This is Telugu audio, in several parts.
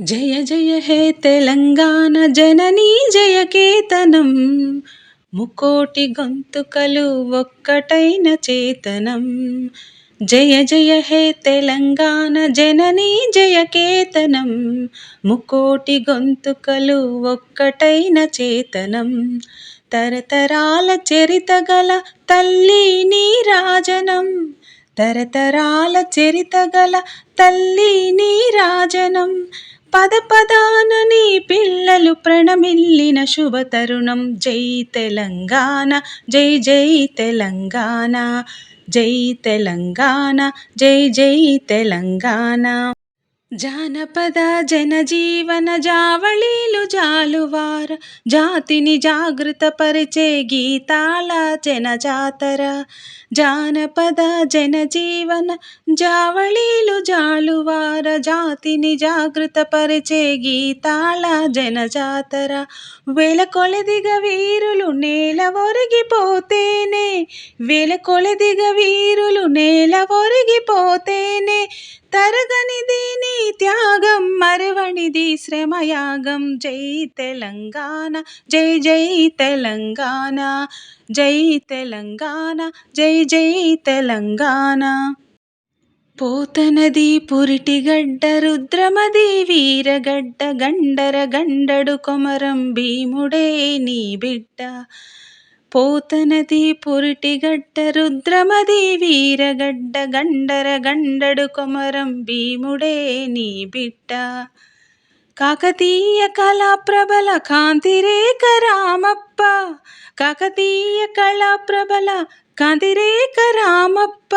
జయ జయ హే తెలంగాణ జననీ జయ కేతనం. ముకోటి గొంతుకలు ఒక్కటైన చేతనం. జయ జయ హే తెలంగాణ జననీ జయ కేతనం. ముకోటి గొంతుకలు ఒక్కటైన చేతనం. తరతరాల చరిత గల తల్లి నీ రాజనం. తరతరాల చరిత గల తల్లి నీ రాజనం. పద పదానని పిల్లలు ప్రణమిల్లిన శుభ తరుణం జై తెలంగాణ జై జై తెలంగాణ జై తెలంగాణ జై జై తెలంగాణ. జానపద జనజీవన జావళీలు జాలువార జాతిని జాగృతపరిచే గీతాల జనజాతర. జానపద జనజీవన జావళీలు జాలువార జాతిని జాగృతపరిచే గీతాల జనజాతర. వేల కొలదిగ వీరులు నేల ఒరిగిపోతేనే వేల కొలదిగ వీరులు నేల ఒరిగిపోతేనే తరగనిది నీ త్యాగం మరవనిది శ్రమయాగం. జై తెలంగాణ జై జై తెలంగాణ జై తెలంగాణ జై జై తెలంగాణ. పోతనది పురిటిగడ్డ రుద్రమది వీరగడ్డ గండర గండడు కొమరం భీముడే నీ బిడ్డ. పోతనది పురిటిగడ్డ రుద్రమది వీరగడ్డ గండర గండడు కొమరం భీముడే నీ బిడ్డ. కాకతీయ కళా ప్రబల కాంతిరేఖ రామప్ప. కాకతీయ కళా ప్రబల కాంతిరేఖ రామప్ప.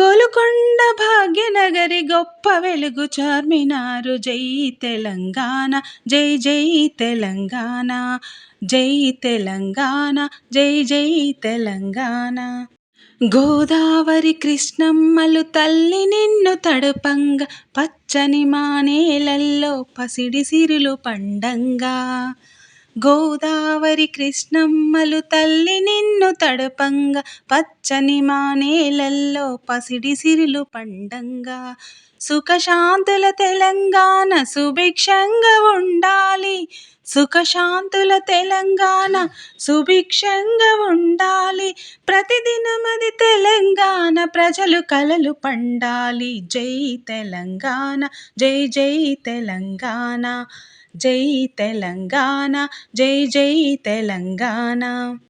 గోలుకొండ భాగ్యనగరి గొప్ప వెలుగు చార్మినారు. జై తెలంగాణ జై జై తెలంగాణ జై తెలంగాణ జై జై తెలంగాణ. గోదావరి కృష్ణమ్మలు తల్లి నిన్ను తడపంగా పచ్చని మానేలల్లో పసిడి సిరులు పండంగా. గోదావరి కృష్ణమ్మలు తల్లి నిన్ను తడపంగా పచ్చని మానేలల్లో పసిడి సిరులు పండంగా. సుఖశాంతుల తెలంగాణ సుభిక్షంగా ఉండాలి. సుఖశాంతుల తెలంగాణ సుభిక్షంగా ఉండాలి. ప్రతిదినమది తెలంగాణ ప్రజలు కలలు పండాలి. జై తెలంగాణ జై జై తెలంగాణ జై తెలంగాణ జై జై తెలంగాణ.